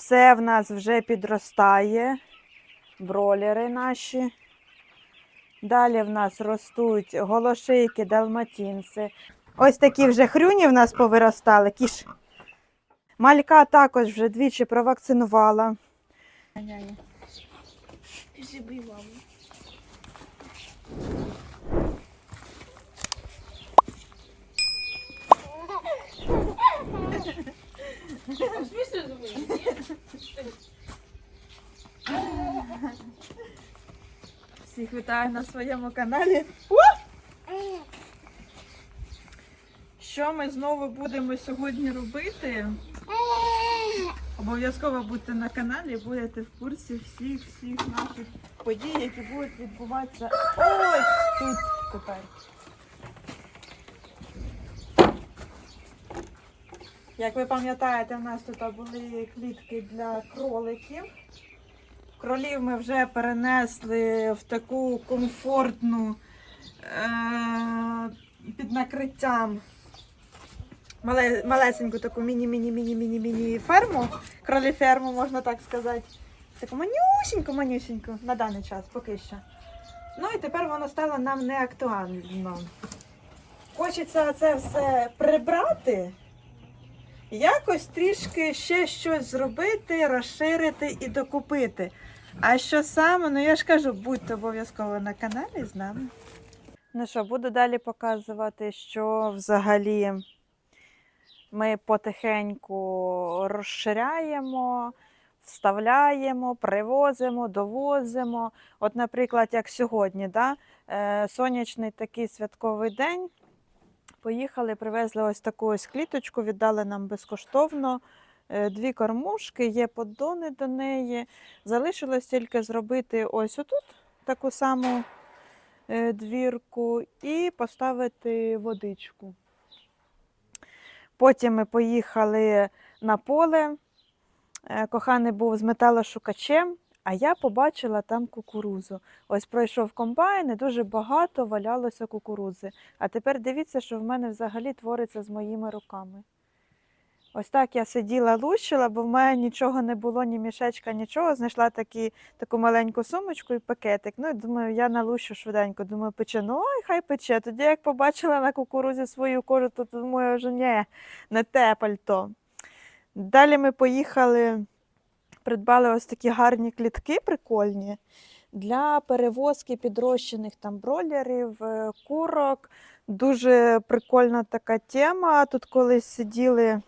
Все в нас вже підростає, бролери наші. Далі в нас ростуть голошийки, далматінці. Ось такі вже хрюні в нас повиростали. Кіш. Малька також вже двічі провакцинувала. Зіби маму. Всіх вітаю на своєму каналі. Що ми знову будемо сьогодні робити? Обов'язково будьте на каналі, будете в курсі всіх всіх наших подій, які будуть відбуватися ось тут тепер. Як ви пам'ятаєте, в нас тут були клітки для кроликів. Кролів ми вже перенесли в таку комфортну е- під накриттям мале- малесеньку таку міні-міні-міні-міні-міні ферму, кролі-ферму, можна так сказати. Таку манюсіньку, манюсіньку на даний час, поки що. Ну і тепер воно стало нам не актуально. Хочеться це все прибрати, якось трішки ще щось зробити, розширити і докупити. А що саме, ну я ж кажу, будьте обов'язково на каналі з нами. Ну що, буду далі показувати, що взагалі ми потихеньку розширяємо, вставляємо, привозимо, довозимо. От, наприклад, як сьогодні, да? е, сонячний такий святковий день. Поїхали, привезли ось таку ось кліточку, віддали нам безкоштовно. Е, Дві кормушки, є поддони до неї. Залишилось тільки зробити ось отут таку саму е, двірку і поставити водичку. Потім ми поїхали на поле. Е, Коханий був з металошукачем, а я побачила там кукурузу. Ось пройшов комбайн і дуже багато валялося кукурузи. А тепер дивіться, що в мене взагалі твориться з моїми руками. Ось так я сиділа, лущила, бо в мене нічого не було, ні мішечка, нічого. Знайшла такі, таку маленьку сумочку і пакетик. Ну думаю, я налущу швиденько. Думаю, пече. Ну, ой, хай пече. Тоді як побачила на кукурузі свою кожу, то думаю, вже ні, не те пальто. Далі ми поїхали, придбали ось такі гарні клітки прикольні для перевозки підрощених там бролерів, е, курок. Дуже прикольна така тема. Тут колись сиділи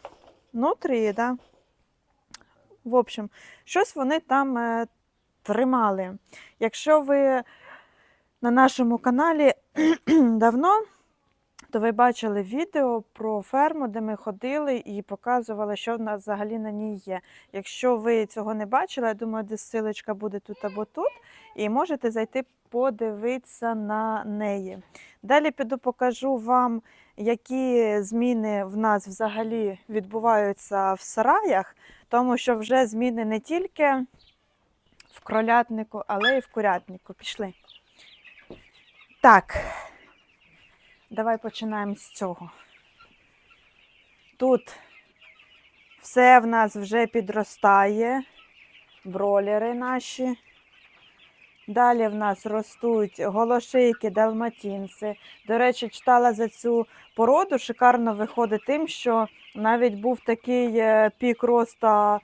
нутрії, да? В общем, щось вони там е, тримали. Якщо ви на нашому каналі давно, то ви бачили відео про ферму, де ми ходили і показували, що в нас взагалі на ній є. Якщо ви цього не бачили, я думаю, десь ссылочка буде тут або тут, і можете зайти подивитися на неї. Dалі піду покажу вам, які зміни в нас взагалі відбуваються в сараях, тому що вже зміни не тільки в кролятнику, але й в курятнику. Пішли. Так, давай починаємо з цього. Тут все в нас вже підростає, бролери наші. Далі в нас ростуть голошийки, далматінці. До речі, читала за цю породу, шикарно виходить тим, що навіть був такий е, пік роста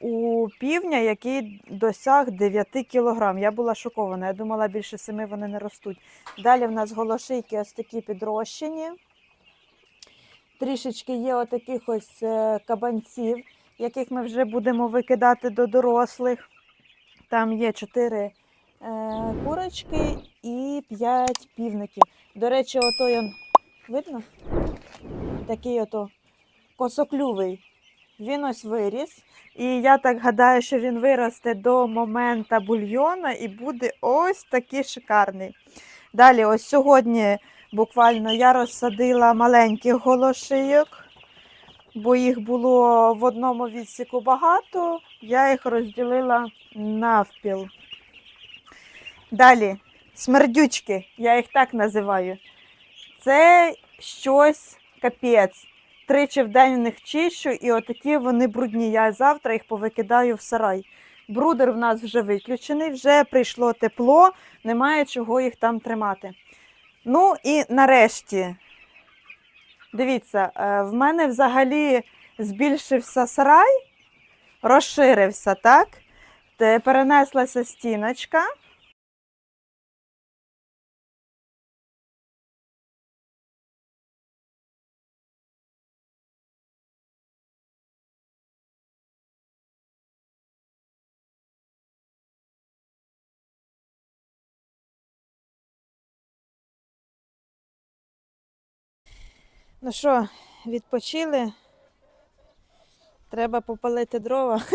у півня, який досяг 9 кг. Я була шокована. Я думала, більше 7 вони не ростуть. Далі в нас голошийки ось такі підрощені. Трішечки є отаких ось е, кабанців, яких ми вже будемо викидати до дорослих. Там є 4 е, курочки і 5 півників. До речі, отой видно? Такий ото косоклювий. Він ось виріс. І я так гадаю, що він виросте до моменту бульйона і буде ось такий шикарний. Далі, ось сьогодні буквально я розсадила маленьких голошийок, бо їх було в одному відсіку багато, я їх розділила навпіл. Далі, смердючки, я їх так називаю. Це щось капець. Тричі в день них чищу, і отакі вони брудні. Я завтра їх повикидаю в сарай. Брудер в нас вже виключений, вже прийшло тепло, немає чого їх там тримати. Ну і нарешті, дивіться, е, в мене взагалі збільшився сарай, розширився, так? Перенеслася стіночка. Ну що, відпочили? Треба попалити дрова.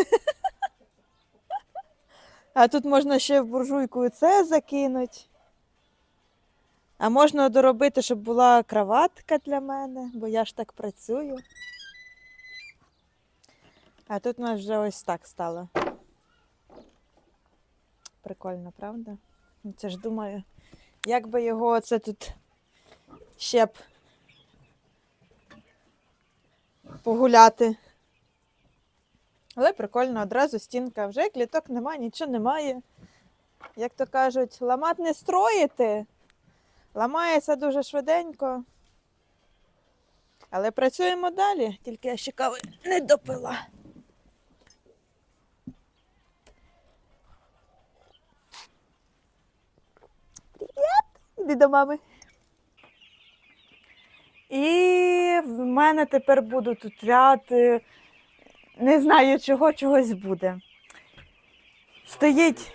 А тут можна ще в буржуйку і це закинути. А можна доробити, щоб була кроватка для мене, бо я ж так працюю. А тут у нас вже ось так стало. Прикольно, правда? Ну, Це ж думаю, як би його оце тут ще б погуляти. Але прикольно, одразу стінка. Вже кліток немає, нічого немає. Як то кажуть, ламат не строїти. Ламається дуже швиденько. Але працюємо далі, тільки я ще кави не допила. Привіт! Іди до мами. І в мене тепер будуть тут ряд, не знаю чого, чогось буде. Стоїть,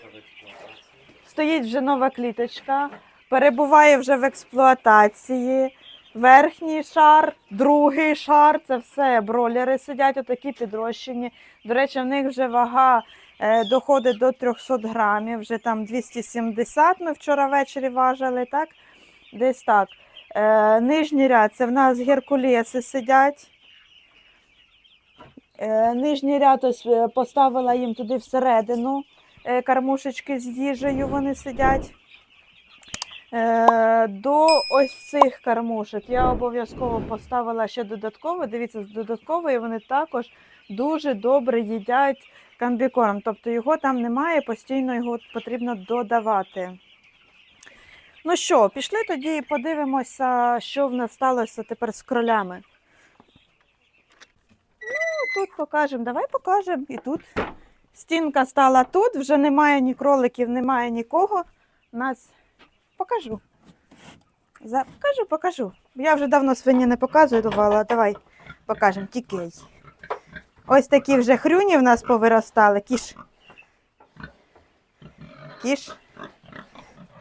стоїть вже нова кліточка, перебуває вже в експлуатації. Верхній шар, другий шар це все бролери сидять, отакі підрощені. До речі, в них вже вага е, доходить до 300 грамів, вже там 270 ми вчора ввечері важили, так? Десь так. Е, нижній ряд це в нас геркулеси сидять. Е, нижній ряд ось е, поставила їм туди всередину кормушечки з їжею вони сидять. До ось цих кормушок я обов'язково поставила ще додатково. Дивіться, з додаткової вони також дуже добре їдять камбікорм. Тобто його там немає, постійно його потрібно додавати. Ну що, пішли тоді і подивимося, що в нас сталося тепер з кролями. Ну, тут покажемо, давай покажемо. І тут стінка стала тут, вже немає ні кроликів, немає нікого. Нас покажу. За... Покажу, покажу. Я вже давно свині не показувала. Давай покажемо. Тікей. Ось такі вже хрюні в нас повиростали. Кіш. Кіш.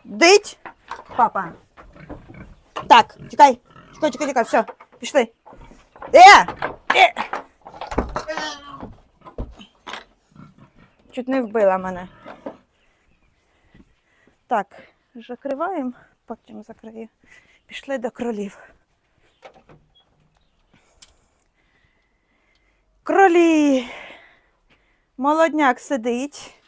Дить. Папа. Так, чекай. Чекай, чекай, чекай, все, пішли. Е! Е! Чуть не вбила мене. Так, закриваємо, потім закрию. Пішли до кролів. Кролі. Молодняк сидить.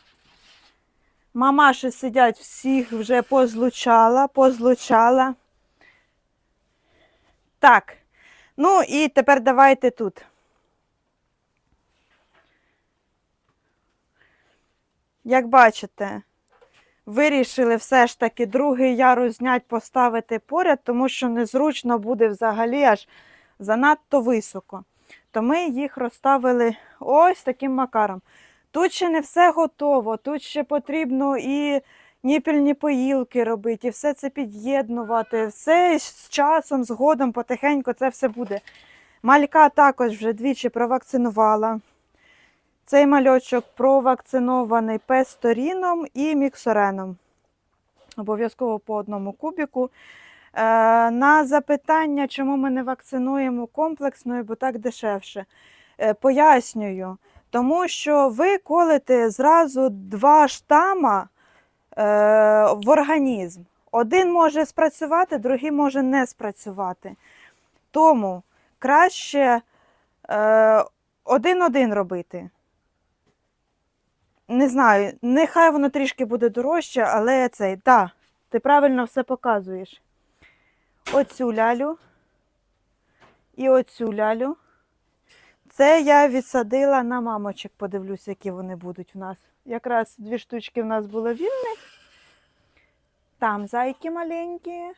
Мамаші сидять, всіх вже позлучала, позлучала. Так. Ну і тепер давайте тут. Як бачите, вирішили все ж таки другий ярус зняти, поставити поряд, тому що незручно буде взагалі аж занадто високо. То ми їх розставили ось таким макаром. Тут ще не все готово, тут ще потрібно і ніпільні поїлки робити, і все це під'єднувати. Все з часом, згодом, потихеньку це все буде. Малька також вже двічі провакцинувала. Цей мальочок провакцинований песторіном і міксореном. Обов'язково по одному кубіку. Е, на запитання, чому ми не вакцинуємо комплексною, бо так дешевше. Е, пояснюю, тому що ви колите зразу два штама е, в організм. Один може спрацювати, другий може не спрацювати. Тому краще е, один-один робити. Не знаю, нехай воно трішки буде дорожче, але цей, так, ти правильно все показуєш. Оцю лялю І оцю лялю. Це я відсадила на мамочок, подивлюся, які вони будуть в нас. Якраз дві штучки в нас було вільних. Там зайки маленькі.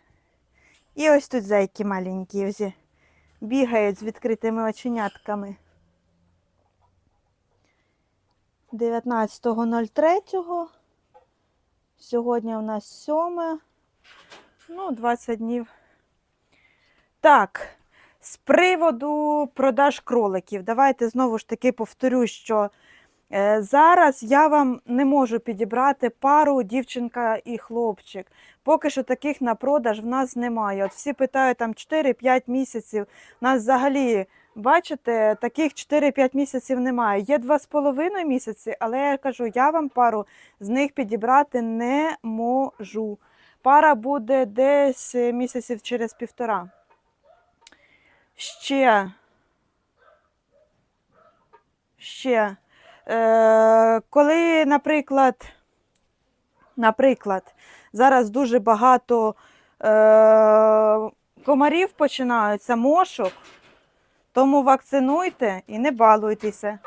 І ось тут зайки маленькі. Ось бігають з відкритими оченятками. 19.03. Сьогодні у нас 7. Ну, 20 днів. Так, з приводу продаж кроликів. Давайте знову ж таки повторю, що е, зараз я вам не можу підібрати пару дівчинка і хлопчик. Поки що таких на продаж в нас немає. От всі питають там 4-5 місяців. У нас взагалі, бачите, таких 4-5 місяців немає. Є 2,5 місяці, але я кажу, я вам пару з них підібрати не можу. Пара буде десь е, місяців через півтора. Ще. Ще. Е, коли, наприклад, наприклад, зараз дуже багато е, комарів починаються, мошок, тому вакцинуйте і не балуйтеся,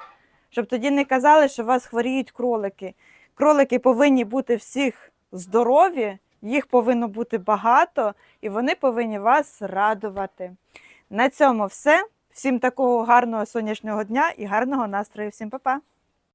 щоб тоді не казали, що вас хворіють кролики. Кролики повинні бути всіх здорові, їх повинно бути багато, і вони повинні вас радувати. На цьому все. Всім такого гарного сонячного дня і гарного настрою. Всім па-па!